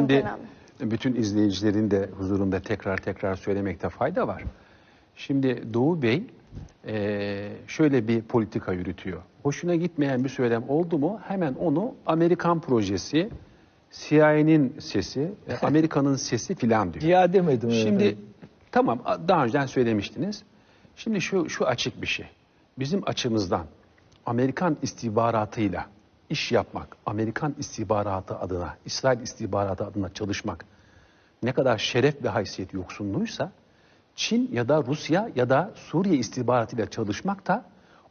Şimdi Kenan bütün izleyicilerin de huzurunda tekrar tekrar söylemekte fayda var. Şimdi Doğu Bey eee, şöyle bir politika yürütüyor. Hoşuna gitmeyen bir söylem oldu mu hemen onu Amerikan projesi, CIA'nin sesi, e, Amerika'nın sesi filan diyor. Ya demedim öyle. Şimdi tamam daha önceden söylemiştiniz. Şimdi şu şu açık bir şey. Bizim açımızdan Amerikan istihbaratıyla iş yapmak, Amerikan istihbaratı adına, İsrail istihbaratı adına çalışmak ne kadar şeref ve haysiyet yoksunluğuysa Çin ya da Rusya ya da Suriye istihbaratıyla çalışmak da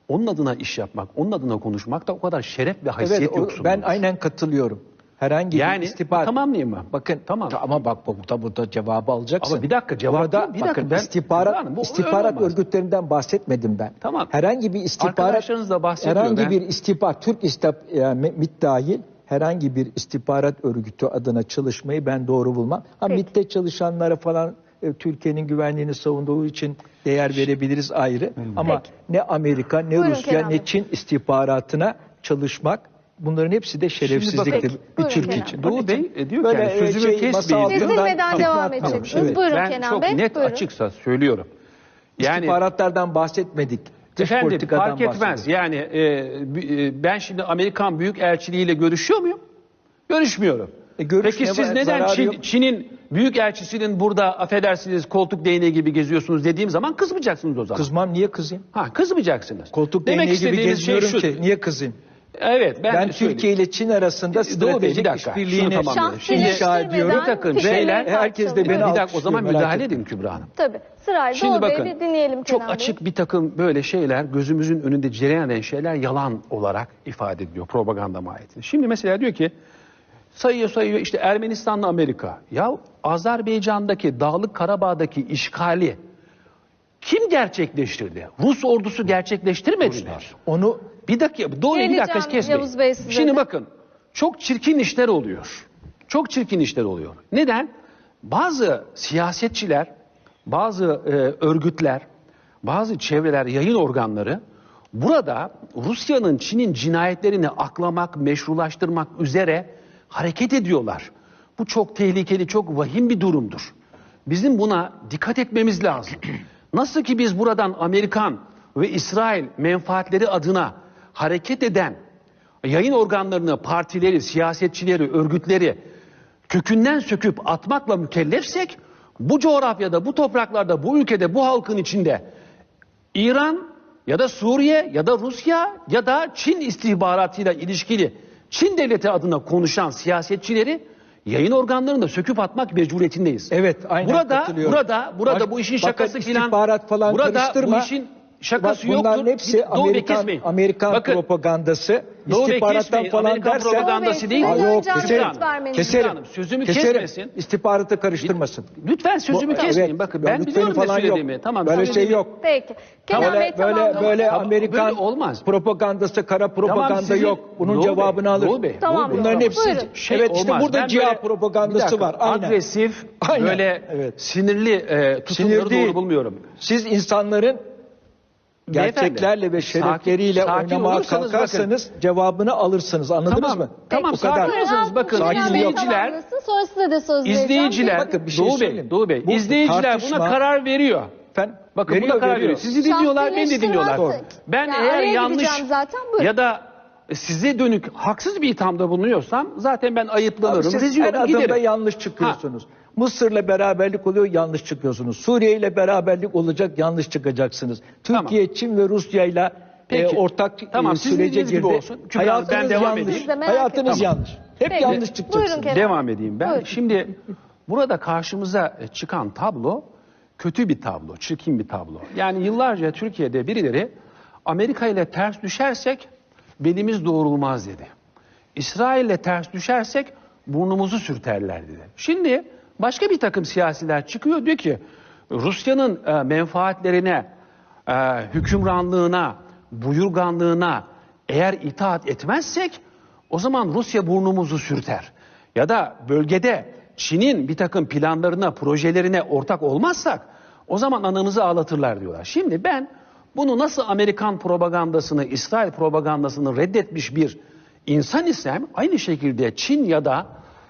onun adına iş yapmak, onun adına konuşmak da o kadar şeref ve haysiyet evet, o- yoksunluğudur. ben aynen katılıyorum. Herhangi Yani bir istihbarat. tamamlayayım mı? Bakın Tamam. ama bak burada burada cevabı alacaksın. Ama bir dakika, cevap Burada, bir dakika, bakın ben- istihbarat Hanım, bu istihbarat örgütlerinden bahsetmedim ben. Tamam. Herhangi bir istihbarat da bahsediyor, herhangi ben- bir istihbarat Türk istihbarat yani MİT dahil herhangi bir istihbarat örgütü adına çalışmayı ben doğru bulmam. Ha Peki. MİT'te çalışanlara falan e, Türkiye'nin güvenliğini savunduğu için değer verebiliriz ayrı. Ama Peki. ne Amerika ne Buyurun Rusya Kenan ne Çin istihbaratına çalışmak bunların hepsi de şerefsizliktir Peki, bir Türk Kenan. için. Doğu Bey e, diyor ki böyle, yani e, sözümü şey, kesmeyin. Kesilmeden devam etmiyorum. edeceksiniz. Evet. Buyurun ben Kenan çok Bey, net buyurun. açıksa söylüyorum. Yani İstihbaratlardan bahsetmedik. Dış efendim fark etmez. Yani e, e, ben şimdi Amerikan Büyükelçiliği ile görüşüyor muyum? Görüşmüyorum. E, Peki siz var? neden Çin. Çin'in Büyükelçisinin burada affedersiniz koltuk değneği gibi geziyorsunuz dediğim zaman kızmayacaksınız o zaman. Kızmam niye kızayım? Ha kızmayacaksınız. Koltuk Demek değneği gibi istediğiniz şey gezmiyorum şu. ki. Niye kızayım? Evet ben, Ben. Türkiye ile Çin arasında Bey, stratejik işbirliğini inşa ediyorum. Bir takım şeyler- herkes de beni bir dakika o zaman müdahale edin Kübra Hanım. Tabii. Sırayla Şimdi Doğu bakın Bey'i dinleyelim çok Kenan Bey. açık bir takım böyle şeyler gözümüzün önünde cereyan eden şeyler yalan olarak ifade ediliyor propaganda mahiyetinde. Şimdi mesela diyor ki sayıyor sayıyor işte Ermenistan'la Amerika. Ya Azerbaycan'daki Dağlık Karabağ'daki işgali kim gerçekleştirdi? Rus ordusu gerçekleştirmediler. Onu Bir dakika, doğru bir dakika kesmeyin. Yavuz Bey size Şimdi de. bakın, çok çirkin işler oluyor. Çok çirkin işler oluyor. Neden? Bazı siyasetçiler, bazı e, örgütler, bazı çevreler, yayın organları burada Rusya'nın, Çin'in cinayetlerini aklamak, meşrulaştırmak üzere hareket ediyorlar. Bu çok tehlikeli, çok vahim bir durumdur. Bizim buna dikkat etmemiz lazım. Nasıl ki biz buradan Amerikan ve İsrail menfaatleri adına hareket eden yayın organlarını, partileri, siyasetçileri, örgütleri kökünden söküp atmakla mükellefsek bu coğrafyada, bu topraklarda, bu ülkede, bu halkın içinde İran ya da Suriye ya da Rusya ya da Çin istihbaratıyla ilişkili Çin devleti adına konuşan siyasetçileri yayın organlarını da söküp atmak mecburiyetindeyiz. Evet, aynen burada, katılıyorum. Burada, burada Bak- bu işin şakası filan. istihbarat falan burada karıştırma. bu işin şakası Bak bunların yoktur. hepsi Doğu Bey Amerikan, kesmeyin. Amerikan Bakın, propagandası. Doğu Bey İstihbarattan falan Amerikan dersen... propagandası Bey, değil. Aa, yok, keserim. Keserim. lazım. Sözümü keserim. kesmesin. İstihbaratı karıştırmasın. Lütfen sözümü Bu- kesmeyin. evet, Bakın ben biliyorum ne falan yok. söylediğimi. Tamam. Böyle şey yok. Peki. Kenan Böyle Bey böyle tamamladı. böyle Tamam, Amerikan böyle olmaz. propagandası, kara propaganda sizin- yok. Bunun Doğu Bey, cevabını alır. Doğu Bey, Tamam, Bey. Bunların hepsi. Şey evet işte burada Ben ciha böyle- propagandası var. Aynen. Agresif, Aynen, böyle sinirli e, tutumları doğru bulmuyorum. Siz insanların gerçeklerle ve sakin- şerefleriyle sakin oynamaya olursanız kalkarsanız cevabını alırsınız. Anladınız Tamam, mı? tamam, Bu kadar. sakin bakın, Bey izleyiciler- Sonra size de söz vereceğim. İzleyiciler, Bakın bir şey Doğu Bey, söyleyeyim. Doğu Bey, Bu izleyiciler tartışma- buna karar veriyor. Efendim? Bakın Veriyor, buna karar veriyor. veriyor. Sizi dinliyorlar, beni de dinliyorlar. Doğru. Ben Ya eğer yanlış zaten, buyurun. ya da size dönük haksız bir ithamda bulunuyorsam zaten ben Abi ayıplanırım, siz rezil her adımda giderim. yanlış çıkıyorsunuz. Mısır'la beraberlik oluyor yanlış çıkıyorsunuz. Suriye ile beraberlik olacak yanlış çıkacaksınız. Tamam. Türkiye, Çin ve Rusya ile e, ortak Tamam, e, sürece dediğiniz gibi girdi. olsun. Kübra Hanım, ben Hayatınız devam yanlış. edeyim. Hayatınız etmeyin. yanlış. Hep Peki. yanlış çıkacaksınız. Buyurun. Devam edeyim ben. Buyurun. Şimdi burada karşımıza çıkan tablo kötü bir tablo, çirkin bir tablo. Yani yıllarca Türkiye'de birileri Amerika ile ters düşersek belimiz doğrulmaz dedi. İsrail ile ters düşersek burnumuzu sürterler dedi. Şimdi başka bir takım siyasiler çıkıyor diyor ki Rusya'nın e, menfaatlerine, e, hükümranlığına, buyurganlığına eğer itaat etmezsek o zaman Rusya burnumuzu sürter. Ya da bölgede Çin'in bir takım planlarına, projelerine ortak olmazsak o zaman anamızı ağlatırlar diyorlar. Şimdi ben bunu nasıl Amerikan propagandasını, İsrail propagandasını reddetmiş bir insan isem aynı şekilde Çin ya da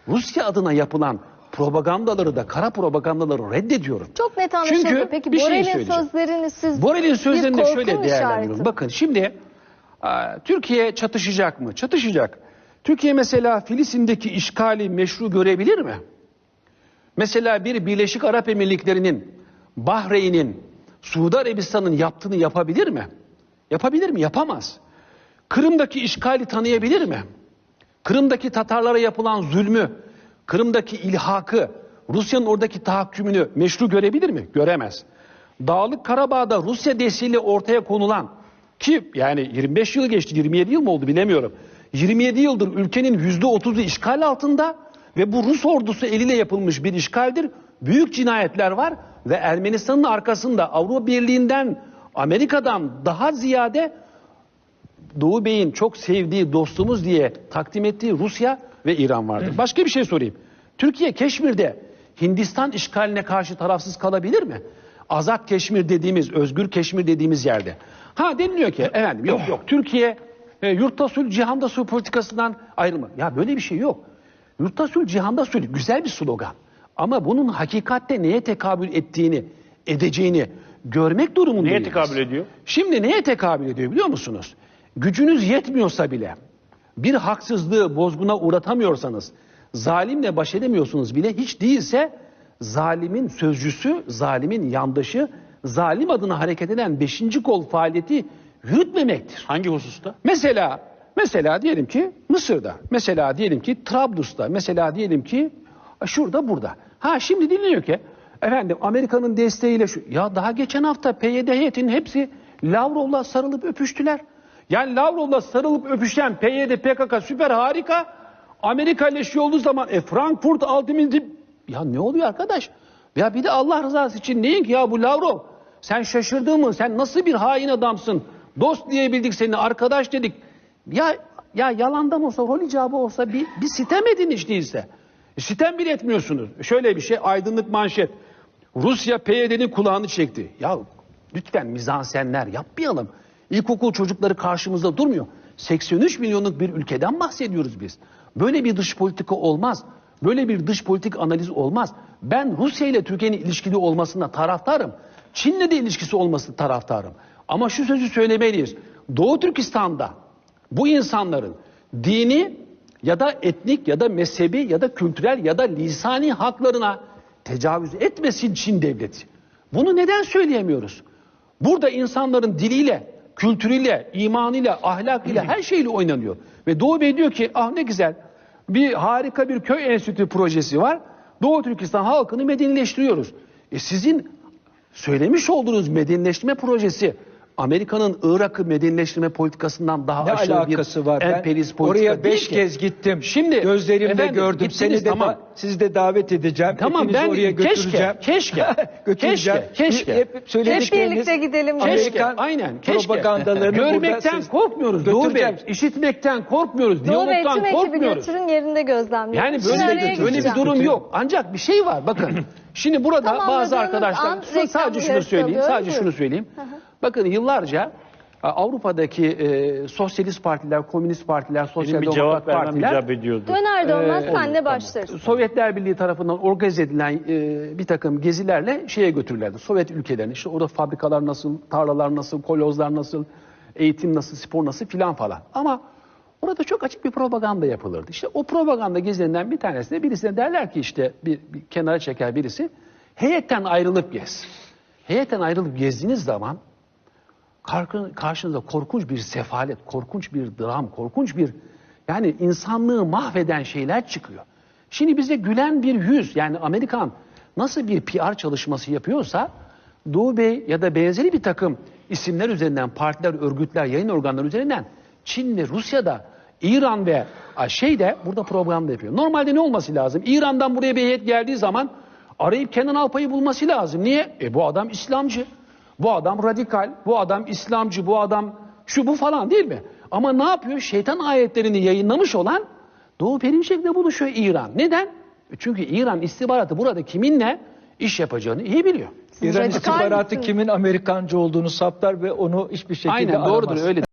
Rusya adına yapılan propagandaları da kara propagandaları reddediyorum. Çok net anlaşıldı. Çünkü Peki şey Borel'in söyleyeceğim. sözlerini siz Borel'in sözlerini de şöyle değerlendiriyorum. Bakın şimdi e, Türkiye çatışacak mı? Çatışacak. Türkiye mesela Filistin'deki işgali meşru görebilir mi? Mesela bir Birleşik Arap Emirlikleri'nin, Bahreyn'in, Suudi Arabistan'ın yaptığını yapabilir mi? Yapabilir mi? Yapamaz. Kırım'daki işgali tanıyabilir mi? Kırım'daki Tatarlara yapılan zulmü, Kırım'daki ilhakı, Rusya'nın oradaki tahakkümünü meşru görebilir mi? Göremez. Dağlık Karabağ'da Rusya desteğiyle ortaya konulan ki yani 25 yıl geçti 27 yıl mı oldu bilemiyorum. 27 yıldır ülkenin %30'u işgal altında ve bu Rus ordusu eliyle yapılmış bir işgaldir. Büyük cinayetler var ve Ermenistan'ın arkasında Avrupa Birliği'nden Amerika'dan daha ziyade Doğu Bey'in çok sevdiği dostumuz diye takdim ettiği Rusya ve İran vardır. Başka bir şey sorayım. Türkiye Keşmir'de Hindistan işgaline karşı tarafsız kalabilir mi? Azat Keşmir dediğimiz, özgür Keşmir dediğimiz yerde. Ha deniliyor ki efendim yok yok Türkiye e, yurtta sulh cihanda sulh politikasından ayrılma. Ya böyle bir şey yok. Yurtta sulh cihanda sulh güzel bir slogan. Ama bunun hakikatte neye tekabül ettiğini, edeceğini görmek durumundayız. Neye tekabül ediyor? Şimdi neye tekabül ediyor biliyor musunuz? Gücünüz yetmiyorsa bile, bir haksızlığı bozguna uğratamıyorsanız, zalimle baş edemiyorsunuz bile, hiç değilse zalimin sözcüsü, zalimin yandaşı, zalim adına hareket eden beşinci kol faaliyeti yürütmemektir. Hangi hususta? Mesela, mesela diyelim ki Mısır'da, mesela diyelim ki Trablus'ta, mesela diyelim ki şurada burada. Ha şimdi dinliyor ki efendim Amerika'nın desteğiyle şu ya daha geçen hafta PYD heyetinin hepsi Lavrov'la sarılıp öpüştüler. Yani Lavrov'la sarılıp öpüşen PYD PKK süper harika. Amerika ile şey olduğu zaman e, Frankfurt Altıminci ya ne oluyor arkadaş? Ya bir de Allah rızası için neyin ki ya bu Lavrov? Sen şaşırdın mı? Sen nasıl bir hain adamsın? Dost diyebildik seni, arkadaş dedik. Ya ya yalandan olsa, rol icabı olsa bir, bir sitem edin hiç değilse. E, sitem bile etmiyorsunuz. Şöyle bir şey, aydınlık manşet. Rusya PYD'nin kulağını çekti. Ya lütfen mizansenler yapmayalım. İlkokul çocukları karşımızda durmuyor. 83 milyonluk bir ülkeden bahsediyoruz biz. Böyle bir dış politika olmaz. Böyle bir dış politik analiz olmaz. Ben Rusya ile Türkiye'nin ilişkili olmasına taraftarım. Çin'le de ilişkisi olmasına taraftarım. Ama şu sözü söylemeliyiz. Doğu Türkistan'da bu insanların dini ya da etnik ya da mezhebi ya da kültürel ya da lisani haklarına tecavüz etmesin Çin devleti. Bunu neden söyleyemiyoruz? Burada insanların diliyle, kültürüyle, imanıyla, ahlakıyla her şeyle oynanıyor. Ve Doğu Bey diyor ki ah ne güzel bir harika bir köy enstitü projesi var. Doğu Türkistan halkını medenileştiriyoruz. E sizin söylemiş olduğunuz medenileştirme projesi Amerika'nın Irak'ı medenileştirme politikasından daha Ne aşırı alakası bir var? Emperyalist politika oraya beş ki. kez gittim. Şimdi Gözlerimle efendim, gördüm. Seni de tamam. da- sizi de davet edeceğim. Tamam Hepinizi ben oraya keşke, götüreceğim. keşke, götüreceğim. keşke, keşke. Hep söyledikleriniz birlikte gidelim. Keşke, aynen, keşke. propagandalarını Görmekten siz korkmuyoruz Doğu Bey. İşitmekten korkmuyoruz, Doğu Bey tüm ekibi korkmuyoruz. götürün yerinde gözlemleyin. Yani böyle, böyle bir durum yok. Ancak bir şey var. Bakın şimdi burada bazı arkadaşlar sadece şunu söyleyeyim. Sadece şunu söyleyeyim. Bakın yıllarca e, Avrupa'daki e, sosyalist partiler, komünist partiler, sosyal Benim bir demokrat cevap vermem partiler icap ediyordu. Döner dönmez Ee, senle başlarız. Sovyetler Birliği tarafından organize edilen e, bir takım gezilerle şeye götürürlerdi. Sovyet ülkelerine. İşte orada fabrikalar nasıl, tarlalar nasıl, kolozlar nasıl, eğitim nasıl, spor nasıl filan falan. Ama orada çok açık bir propaganda yapılırdı. İşte o propaganda gezilerinden bir tanesinde birisine derler ki işte bir, bir kenara çeker birisi. Heyetten ayrılıp gez. Heyetten ayrılıp gezdiğiniz zaman karşınıza korkunç bir sefalet, korkunç bir dram, korkunç bir yani insanlığı mahveden şeyler çıkıyor. Şimdi bize gülen bir yüz yani Amerikan nasıl bir PR çalışması yapıyorsa Doğu Bey ya da benzeri bir takım isimler üzerinden partiler, örgütler, yayın organları üzerinden Çin ve Rusya'da İran ve şey de burada propaganda yapıyor. Normalde ne olması lazım? İran'dan buraya bir heyet geldiği zaman arayıp Kenan Alpay'ı bulması lazım. Niye? E bu adam İslamcı. Bu adam radikal, bu adam İslamcı, bu adam şu bu falan değil mi? Ama ne yapıyor? Şeytan ayetlerini yayınlamış olan Doğu Perinçek'le buluşuyor İran. Neden? E Çünkü İran istihbaratı burada kiminle iş yapacağını iyi biliyor. İran Radikal istihbaratı kimin Amerikancı olduğunu saptar ve onu hiçbir şekilde Aynen doğrudur aramaz. öyle.